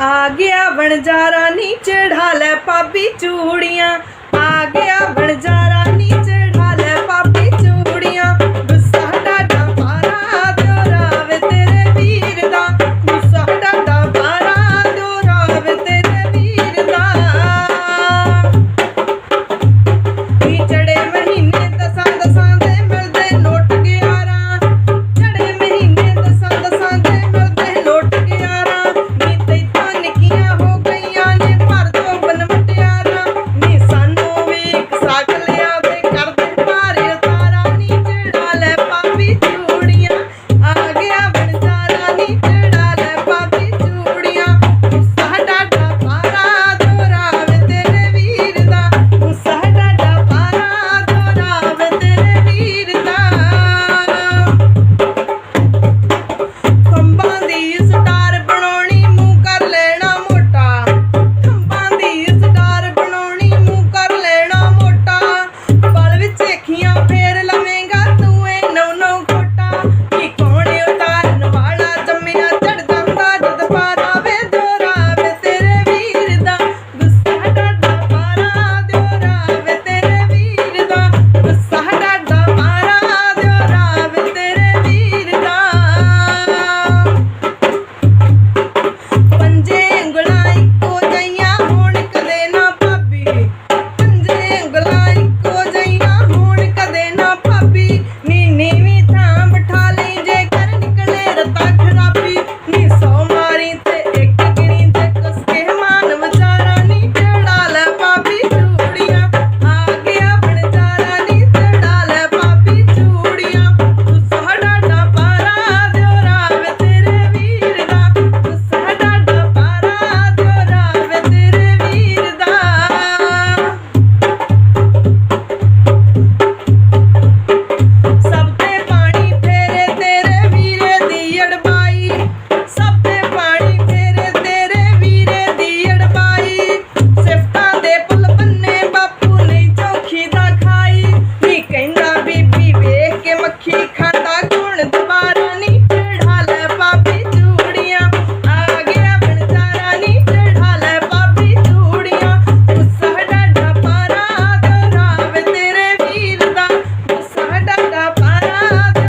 ਆ ਗਿਆ ਵਣਜਾਰਾ ਨੀ ਚੜਾ ਲੈ ਪਾਬੀ ਚੂੜੀਆਂ।